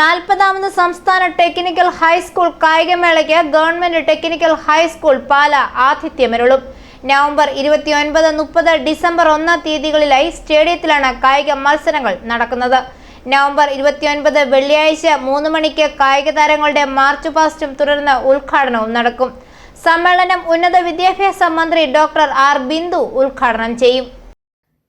നാൽപ്പതാമത് സംസ്ഥാന technical high school കായികമേളയ്ക്ക് government technical high school Pala ആതിഥ്യമരുളും. November ഇരുപത്തിയൊൻപത് മുപ്പത് ഡിസംബർ ഒന്നാം തീയതികളിലായി സ്റ്റേഡിയത്തിലാണ് കായിക മത്സരങ്ങൾ നടക്കുന്നത്. നവംബർ ഇരുപത്തിയൊൻപത് വെള്ളിയാഴ്ച മൂന്ന് മണിക്ക് കായിക താരങ്ങളുടെ മാർച്ച് പാസ്റ്റും തുടർന്ന് ഉദ്ഘാടനവും നടക്കും. സമ്മേളനം ഉന്നത വിദ്യാഭ്യാസ മന്ത്രി ഡോക്ടർ ആർ ബിന്ദു ഉദ്ഘാടനം ചെയ്യും.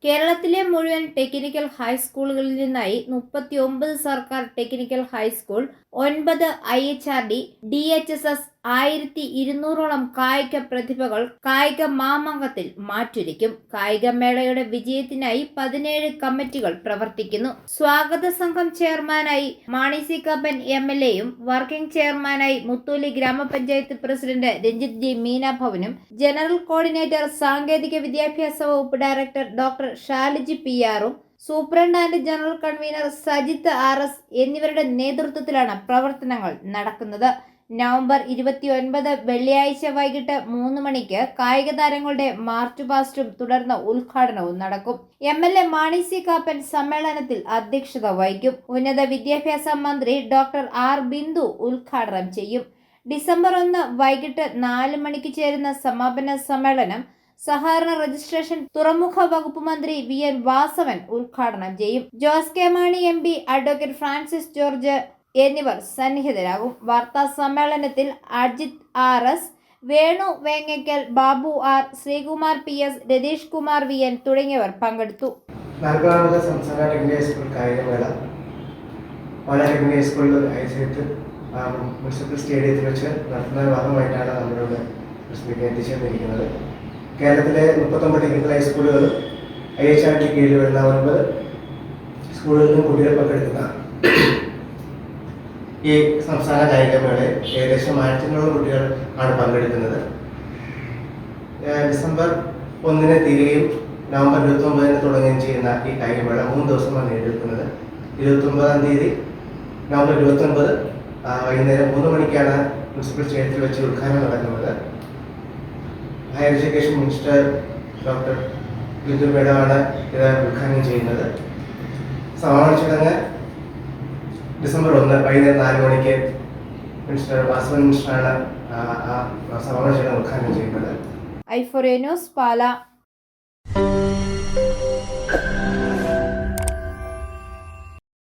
കേരളത്തിലെ മുഴുവൻ ടെക്നിക്കൽ ഹൈസ്കൂളുകളിൽ നിന്നായി മുപ്പത്തി ഒമ്പത് സർക്കാർ ടെക്നിക്കൽ ഹൈസ്കൂൾ ഒൻപത് I H R D D H S S ആയിരത്തി ഇരുന്നൂറോളം കായിക പ്രതിഭകൾ കായിക മാമാങ്കത്തിൽ മാറ്റുരയ്ക്കും. കായികമേളയുടെ വിജയത്തിനായി പതിനേഴ് കമ്മിറ്റികൾ പ്രവർത്തിക്കുന്നു. സ്വാഗത സംഘം ചെയർമാനായി Mani C Kappan M L എയും വർക്കിംഗ് ചെയർമാനായി മുത്തൂലി ഗ്രാമപഞ്ചായത്ത് പ്രസിഡന്റ് രഞ്ജിത് ജി മീനാഭവനും ജനറൽ കോർഡിനേറ്റർ സാങ്കേതിക വിദ്യാഭ്യാസ വകുപ്പ് ഡയറക്ടർ ഡോക്ടർ ഷാലിജി പി ആറും superintendent and general convener Sajith R S എന്നിവരുടെ നേതൃത്വത്തിലാണ് പ്രവർത്തനങ്ങൾ നടക്കുന്നത്. നവംബർ ഇരുപത്തി ഒൻപത് വെള്ളിയാഴ്ച വൈകിട്ട് മൂന്ന് മണിക്ക് കായിക താരങ്ങളുടെ മാർച്ച് പാസ്റ്റും തുടർന്ന് ഉദ്ഘാടനവും നടക്കും. M L A Mani C Kappan സമ്മേളനത്തിൽ അധ്യക്ഷത വഹിക്കും. ഉന്നത വിദ്യാഭ്യാസ മന്ത്രി ഡോക്ടർ ആർ ബിന്ദു ഉദ്ഘാടനം ചെയ്യും. ഡിസംബർ ഒന്ന് വൈകിട്ട് നാല് മണിക്ക് ചേരുന്ന സമാപന സമ്മേളനം സഹകരണ രജിസ്ട്രേഷൻ തുറമുഖ വകുപ്പ് മന്ത്രി വി എൻ വാസവൻ ഉദ്ഘാടനം ചെയ്യും. Jose K Mani M P advocate Francis George എന്നിവർ സന്നിഹിതരാകും. വാർത്താ സമ്മേളനത്തിൽ Ajith R S Venu Vengaykkal Babu R Sreekumar P S Ratheesh Kumar V N തുടങ്ങിയവർ പങ്കെടുത്തു. നാൽപ്പതാമത് സംസ്ഥാന ടെക്നിക്കൽ സ്കൂൾ കായികമേള. പാല ടെക്നിക്കൽ സ്കൂളിൽ ഐസെറ്റ് മുനിസിപ്പൽ സ്റ്റേഡിയത്തിൽ വെച്ച് നടത്തുന്ന ഭാഗമായിട്ടാണ് നമ്മളിവിടെ പ്രശ്നത്തിലേക്ക് എത്തിച്ചേർന്നിരിക്കുന്നത്. കേരളത്തിലെ മുപ്പത്തൊമ്പത് ടെക്നിക്കൽ ഹൈസ്കൂളുകൾ ഐ എച്ച് ആർ ടി കീഴിൽ വരുന്ന ഒൻപത് സ്കൂളുകളിലും കുട്ടികൾ പങ്കെടുക്കുന്ന ഈ സംസ്ഥാന കായികമേളയിൽ ഏകദേശം ആയിരത്തിനോളം കുട്ടികൾ ആണ് പങ്കെടുക്കുന്നത്. ഡിസംബർ ഒന്നിന് തീരുകയും നവംബർ ഇരുപത്തി ഒമ്പതിന് തുടങ്ങുകയും ചെയ്യുന്ന ഈ കായികമേള മൂന്ന് ദിവസമാണ് നേടിയെടുക്കുന്നത് ഇരുപത്തി ഒമ്പതാം തീയതി നവംബർ ഇരുപത്തി ഒൻപത് വൈകുന്നേരം മൂന്ന് മണിക്കാണ് മുനിസിപ്പൽ സ്റ്റേഡിയത്തിൽ വെച്ച് ഉദ്ഘാടനം നടക്കുന്നത്. Higher education minister doctor Bindu മേഡമാണ് ഇത് ഉദ്ഘാടനം ചെയ്യുന്നത്. സമാപന ചടങ്ങ് ഡിസംബർ ഒന്ന് വൈകുന്നേരം നാല് മണിക്ക് മിനിസ്റ്റർ വാസവൻ മിനിസ്റ്ററാണ് ആ ചടങ്ങ് ഉദ്ഘാടനം ചെയ്യുന്നത്. I news Pala.